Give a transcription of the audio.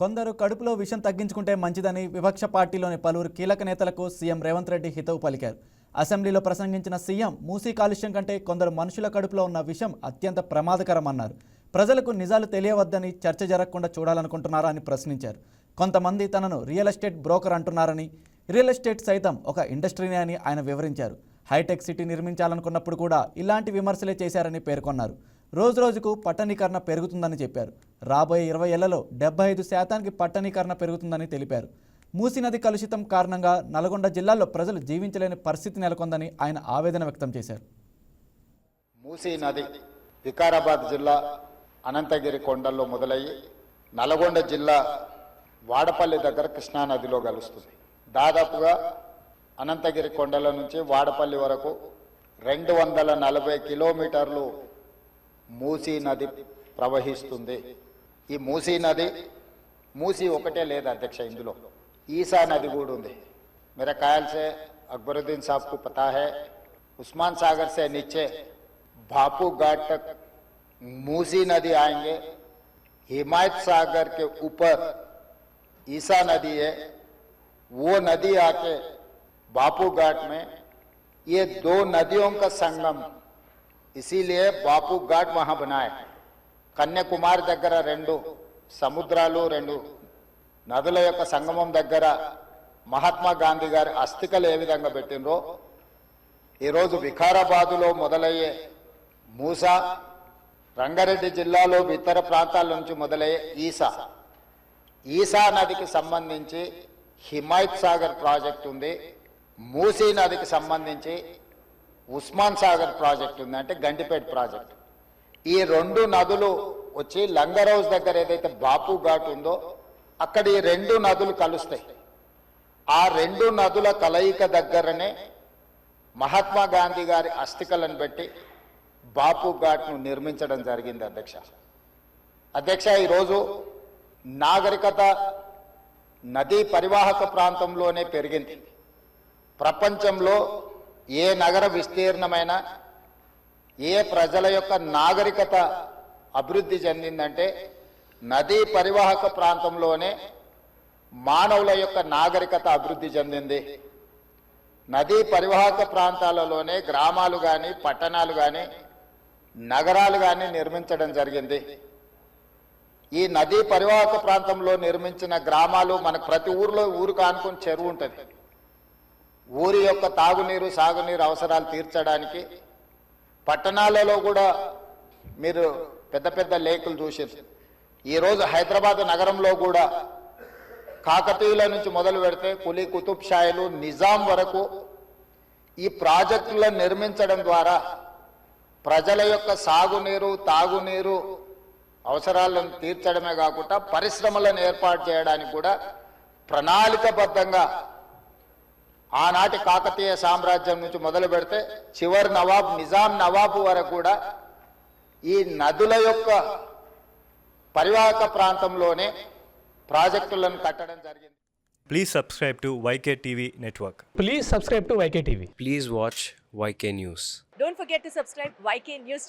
కొందరు కడుపులో విషం తగ్గించుకుంటే మంచిదని విపక్ష పార్టీలోని పలువురు కీలక నేతలకు సీఎం రేవంత్ రెడ్డి హితవు పలికారు. అసెంబ్లీలో ప్రసంగించిన సీఎం మూసీ కాలుష్యం కంటే కొందరు మనుషుల కడుపులో ఉన్న విషం అత్యంత ప్రమాదకరమన్నారు. ప్రజలకు నిజాలు తెలియవద్దని చర్చ జరగకుండా చూడాలనుకుంటున్నారా అని ప్రశ్నించారు. కొంతమంది తనను రియల్ ఎస్టేట్ బ్రోకర్ అంటున్నారని రియల్ ఎస్టేట్ సైతం ఒక ఇండస్ట్రీనే అని ఆయన వివరించారు. హైటెక్ సిటీ నిర్మించాలనుకున్నప్పుడు కూడా ఇలాంటి విమర్శలే చేశారని పేర్కొన్నారు. రోజు రోజుకు పట్టణీకరణ పెరుగుతుందని చెప్పారు. రాబోయే ఇరవై ఏళ్ళలో డెబ్బై ఐదు శాతానికి పట్టణీకరణ పెరుగుతుందని తెలిపారు. మూసీ నది కలుషితం కారణంగా నల్గొండ జిల్లాలో ప్రజలు జీవించలేని పరిస్థితి నెలకొందని ఆయన ఆవేదన వ్యక్తం చేశారు. మూసీ నది వికారాబాద్ జిల్లా అనంతగిరి కొండల్లో మొదలయ్యి నల్గొండ జిల్లా వాడపల్లి దగ్గర కృష్ణా నదిలో కలుస్తుంది. దాదాపుగా అనంతగిరి కొండల నుంచి వాడపల్లి వరకు రెండు వందల నలభై కిలోమీటర్లు మూసీ నది ప్రవహిస్తుంది ఈ మూసీ నది మూసీ ఒకటే లేదు అధ్యక్ష ఇందులో ఈసా నది కూడా ఉంది मेरे ख्याल से अकबरुद्दीन साहब को पता है उस्मान सागर से नीचे भापू घाट तक मूसी नदी आएंगे हिमायत सागर के ऊपर ईसा नदी है वो नदी आके बापू घाट में ये दो नदियों का संगम ఇసిలే బాపు ఘాట్ మహా కన్యాకుమారి దగ్గర రెండు సముద్రాలు రెండు. నదుల యొక్క సంగమం దగ్గర మహాత్మా గాంధీ గారి అస్థికలు ఏ విధంగా పెట్టినరో ఈరోజు వికారాబాదులో మొదలయ్యే మూసా రంగారెడ్డి జిల్లాలో ఇతర ప్రాంతాల నుంచి మొదలయ్యే ఈసా. ఈసా నదికి సంబంధించి హిమాయత్ సాగర్ ప్రాజెక్ట్ ఉంది. మూసీ నదికి సంబంధించి ఉస్మాన్ సాగర్ ప్రాజెక్ట్ ఉందంటే గంటిపేట ప్రాజెక్ట్. ఈ రెండు నదులు వచ్చి లంగరౌజ్ దగ్గర ఏదైతే బాపు ఘాట్ ఉందో అక్కడ ఈ రెండు నదులు కలుస్తాయి. ఆ రెండు నదుల కలయిక దగ్గరనే మహాత్మా గాంధీ గారి అస్థికలను పెట్టి బాపు ఘాట్ను నిర్మించడం జరిగింది అధ్యక్ష. అధ్యక్ష ఈరోజు నాగరికత నదీ పరివాహక ప్రాంతంలోనే పెరిగింది. ప్రపంచంలో ఏ నగర విస్తీర్ణమైన ఏ ప్రజల యొక్క నాగరికత అభివృద్ధి చెందిందంటే నదీ పరివాహక ప్రాంతంలోనే మానవుల యొక్క నాగరికత అభివృద్ధి చెందింది. నదీ పరివాహక ప్రాంతాలలోనే గ్రామాలు కానీ పట్టణాలు కానీ నగరాలు కానీ నిర్మించడం జరిగింది. ఈ నదీ పరివాహక ప్రాంతంలో నిర్మించిన గ్రామాలు మనకు ప్రతి ఊర్లో ఊరు కానుకొని చెరువు ఉంటుంది. ఊరి యొక్క తాగునీరు సాగునీరు అవసరాలు తీర్చడానికి పట్టణాలలో కూడా మీరు పెద్ద పెద్ద లేకులు చూసారు ఈరోజు హైదరాబాద్ నగరంలో కూడా కాకతీయుల నుంచి మొదలు పెడితే కులీ కుతుబ్ షాయిలు నిజాం వరకు ఈ ప్రాజెక్టులను నిర్మించడం ద్వారా ప్రజల యొక్క సాగునీరు తాగునీరు అవసరాలను తీర్చడమే కాకుండా పరిశ్రమలను ఏర్పాటు చేయడానికి కూడా ప్రణాళికబద్ధంగా ఆనాటి కాకతీయ సామ్రాజ్యం నుంచి మొదలు పెడితే చివరి నవాబ్ నిజాం నవాబు వరకు కూడా ఈ నదుల యొక్క పరివాహక ప్రాంతంలోనే ప్రాజెక్టులను కట్టడం జరిగింది. Please subscribe to Y K TV network please subscribe to Y K TV please watch Y K news don't forget to